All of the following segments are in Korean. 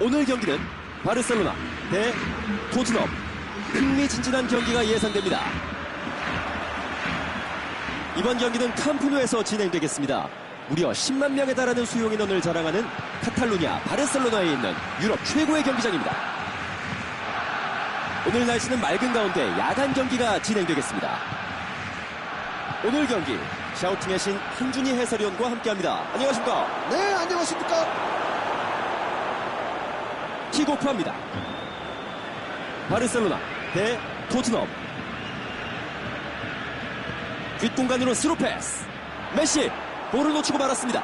오늘 경기는 바르셀로나 대 토트넘 흥미진진한 경기가 예상됩니다. 이번 경기는 캄프누에서 진행되겠습니다. 무려 10만 명에 달하는 수용 인원을 자랑하는 카탈루냐 바르셀로나에 있는 유럽 최고의 경기장입니다. 오늘 날씨는 맑은 가운데 야간 경기가 진행되겠습니다. 오늘 경기 샤우팅의 신 한준희 해설위원과 함께합니다. 안녕하십니까? 네, 안녕하십니까? 킥오프합니다. 바르셀로나 대 토트넘. 뒷공간으로 스루 패스. 메시 볼을 놓치고 말았습니다.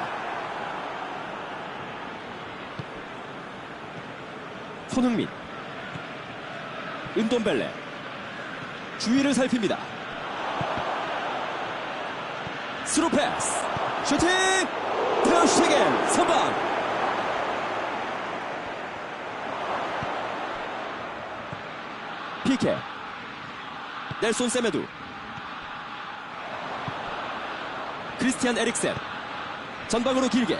손흥민. 은돈벨레. 주위를 살핍니다. 스루 패스. 슈팅! 테어슈테겐 선방! 피케. 넬손 세메두. 크리스티안 에릭센. 전방으로 길게.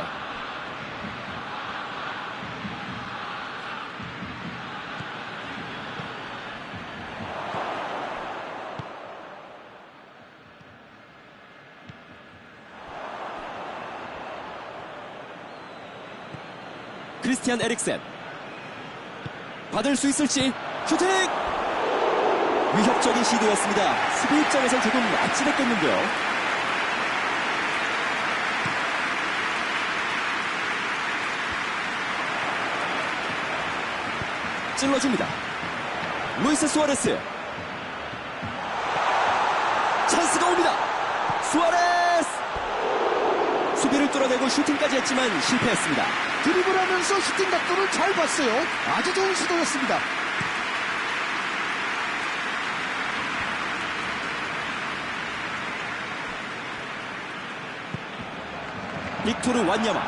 크리스티안 에릭센. 받을 수 있을지? 슈팅 위협적인 시도였습니다. 수비 입장에선 조금 아찔했겠는데요. 찔러줍니다. 루이스 수아레스. 찬스가 옵니다. 수아레스! 수비를 뚫어내고 슈팅까지 했지만 실패했습니다. 드리블하면서 슈팅 각도를 잘 봤어요. 아주 좋은 시도였습니다. 빅토르 완야마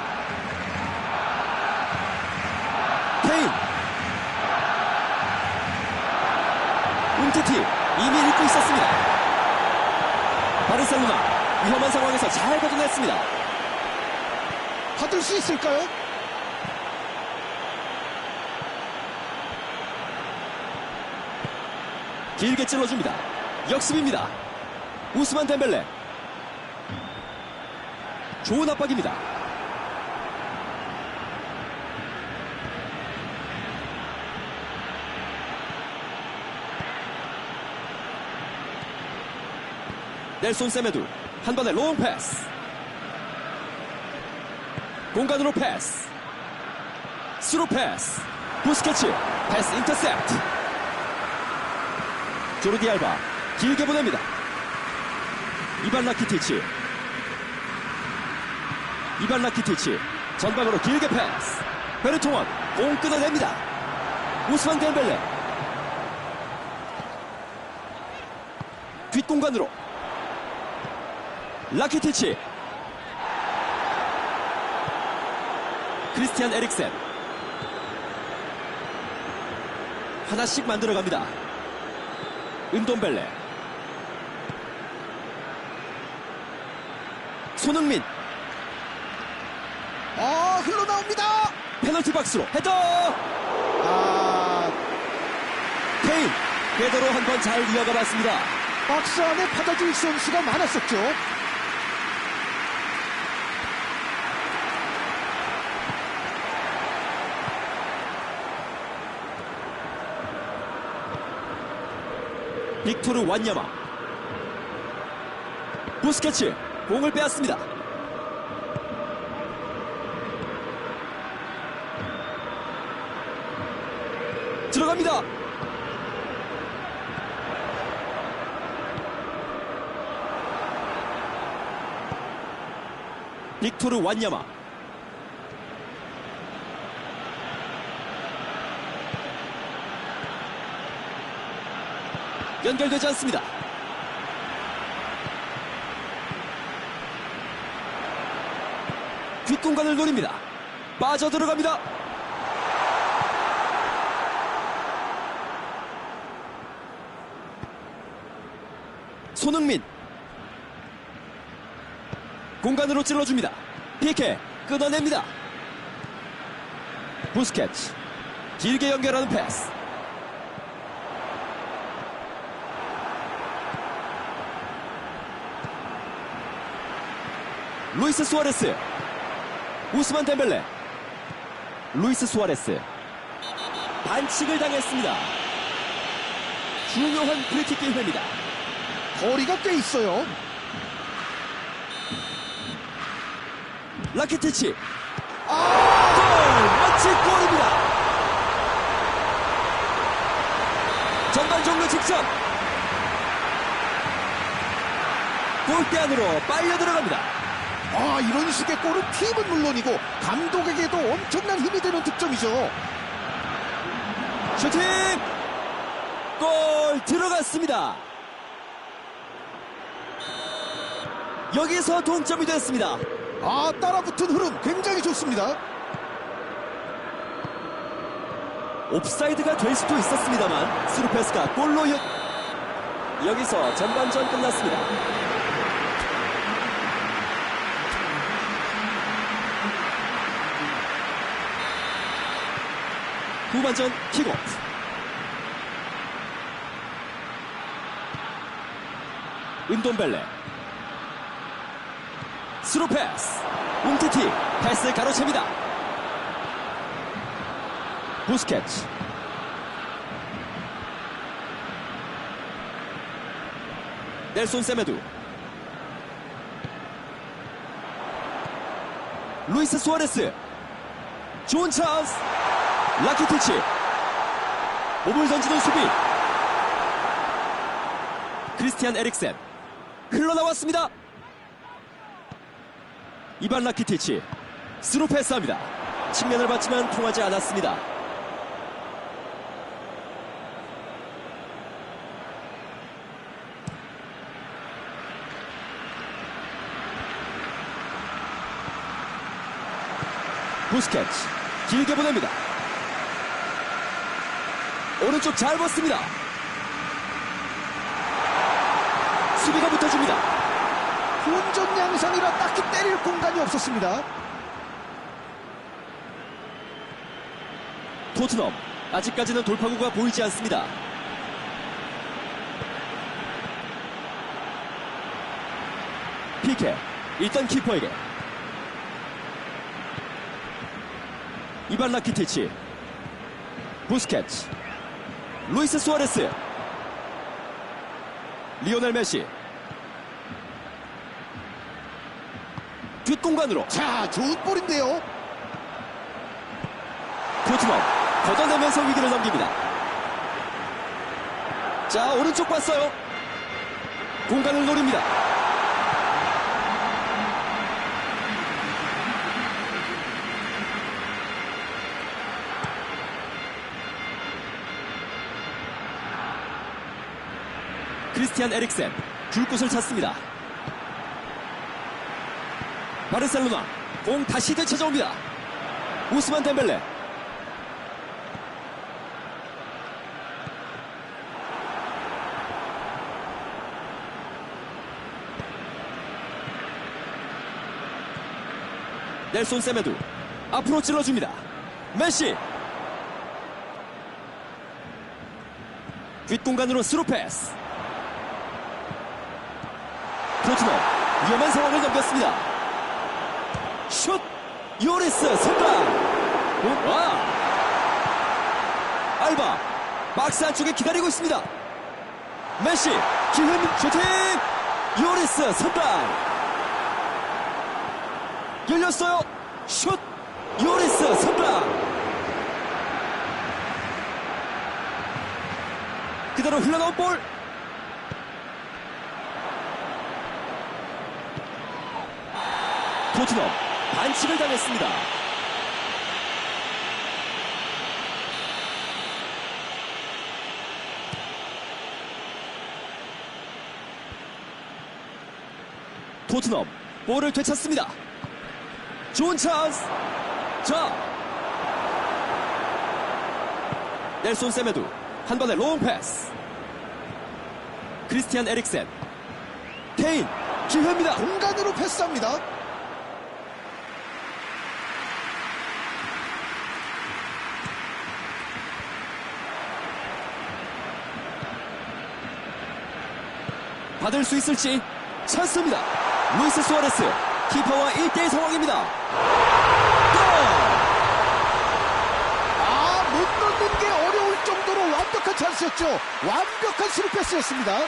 케인. 움티티 이미 읽고 있었습니다. 바르셀로나 위험한 상황에서 잘 걷어냈습니다. 받을 수 있을까요? 길게 찔러줍니다. 역습입니다. 우스만 덴벨레 좋은 압박입니다. 넬손 세메두 한 번에 롱 패스. 공간으로 패스. 스루 패스. 부스케츠 패스 인터셉트. 조르디 알바 길게 보냅니다. 이반 라키티치 이반 라키티치. 전방으로 길게 패스. 베르통원 공 끊어냅니다. 우스만 덴벨레. 뒷공간으로. 라키티치. 크리스티안 에릭센. 하나씩 만들어갑니다. 은돈벨레. 손흥민 아, 흘러나옵니다. 페널티 박스로 헤더! 아, 케인 궤도로 한 번 잘 이어가 봤습니다. 박스 안에 받아줄 선수가 많았었죠. 빅토르 완야마. 부스케츠 공을 빼앗습니다 들어갑니다 빅토르 완야마 연결되지 않습니다. 뒷공간을 노립니다. 빠져 들어갑니다. 손흥민 공간으로 찔러줍니다. 피케 끊어냅니다. 부스케츠 길게 연결하는 패스. 루이스 수아레스. 우스만 덴벨레. 루이스 수아레스. 반칙을 당했습니다. 중요한 프리킥 기회입니다. 거리가 꽤 있어요. 라키티치. 아, 골! 멋진 골입니다. 전반 종료 직전. 골대 안으로 빨려 들어갑니다. 아, 이런 식의 골은 팀은 물론이고 감독에게도 엄청난 힘이 되는 득점이죠. 슈팅! 골 들어갔습니다. 여기서 동점이 됐습니다. 아, 따라붙은 흐름 굉장히 좋습니다. 옵사이드가 될 수도 있었습니다만 스루페스가 골로 연... 여기서 전반전 끝났습니다. 후반전 킥오프 은돈벨레 스루 패스. 움티티 패스 가로챕니다. 부스케츠 넬손 세메두. 루이스 수아레스. 좋은 찬스. 라키티치. 몸을 던지는 수비. 크리스티안 에릭센. 흘러나왔습니다 이반 라키티치 스루 패스합니다 측면을 받지만 통하지 않았습니다 부스케츠 길게 보냅니다. 오른쪽 잘 벗습니다. 수비가 붙어줍니다. 혼전 양상이라 딱히 때릴 공간이 없었습니다. 토트넘 아직까지는 돌파구가 보이지 않습니다. 피케 일단 키퍼에게 이반 라키티치 부스케츠 루이스 수아레스 리오넬 메시 뒷 공간으로 자, 좋은 볼인데요. 토트넘 걷어내면서 위기를 넘깁니다. 자 오른쪽 봤어요. 공간을 노립니다. 크리스티안 에릭센 줄 곳을 찾습니다. 바르셀로나 공 다시 되찾아옵니다. 우스만 덴벨레 넬손 세메두 앞으로 찔러줍니다. 메시 뒷공간으로 스루 패스 토트넘 위험한 상황을 넘겼습니다. 슛 요리스 선방 와 알바 박스 안쪽에 기다리고 있습니다. 메시 기회 슈팅 요리스 선방 열렸어요. 슛! 요리스 선방! 그대로 흘러나온 볼! 토트넘 반칙을 당했습니다. 토트넘 볼을 되찾습니다. 좋은 찬스. 자. 넬손 세메두. 한 번의 롱 패스. 크리스티안 에릭센. 케인. 기회입니다. 공간으로 패스합니다. 받을 수 있을지 찬스입니다. 루이스 수아레스 키퍼와 1대1 상황입니다. 골! 아, 못 넣는 게 어려울 정도로 완벽한 찬스였죠. 완벽한 스루 패스였습니다.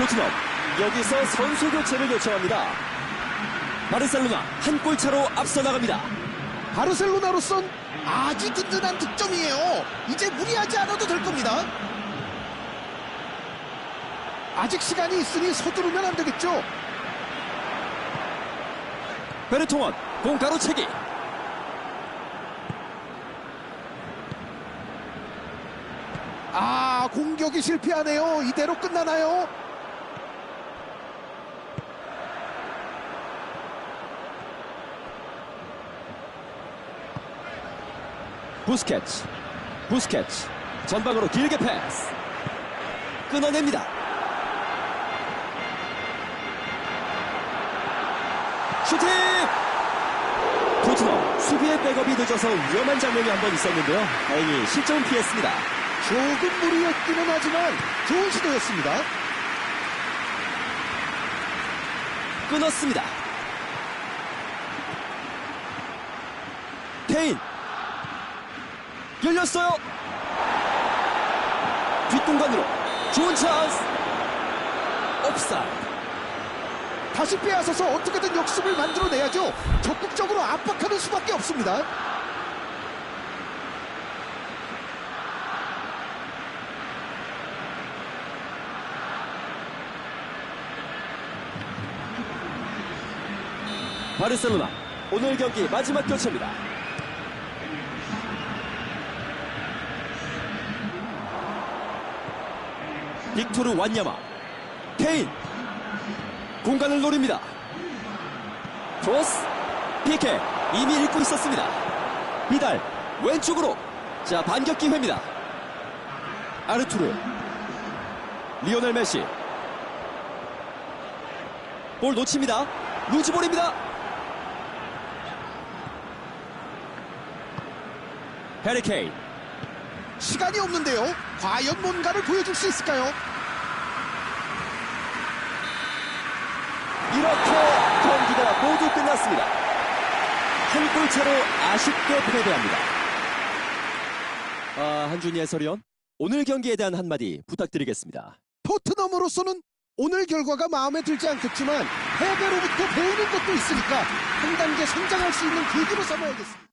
토트넘 여기서 선수 교체를 요청합니다. 바르셀로나 한 골 차로 앞서 나갑니다. 바르셀로나로선 아주 든든한 득점이에요. 이제 무리하지 않아도 될 겁니다. 아직 시간이 있으니 서두르면 안 되겠죠. 베르통원 공 가로채기 아, 공격이 실패하네요. 이대로 끝나나요? 부스케츠 부스케츠 전방으로 길게 패스 끊어냅니다. 슈팅! 토트넘 수비의 백업이 늦어서 위험한 장면이 한 번 있었는데요. 다행히 실점은 피했습니다. 조금 무리였기는 하지만 좋은 시도였습니다. 끊었습니다. 케인 열렸어요. 뒷공간으로 좋은 찬스. 옵사이드. 다시 빼앗아서 어떻게든 역습을 만들어내야죠. 적극적으로 압박하는 수밖에 없습니다. 바르셀로나 오늘 경기 마지막 교체입니다. 빅토르 완야마 케인 공간을 노립니다. 크로스 피케 이미 읽고 있었습니다. 비달 왼쪽으로 자 반격 기회입니다. 아르투르 리오넬 메시 볼 놓칩니다. 루즈볼입니다. 해리케인 시간이 없는데요. 과연 뭔가를 보여줄 수 있을까요? 이렇게 경기가 모두 끝났습니다. 한 골차로 아쉽게 패배합니다. 아, 한준희 해설위원 오늘 경기에 대한 한마디 부탁드리겠습니다. 토트넘으로서는 오늘 결과가 마음에 들지 않겠지만 패배로부터 배우는 것도 있으니까 한 단계 성장할 수 있는 계기로 삼아야겠습니다.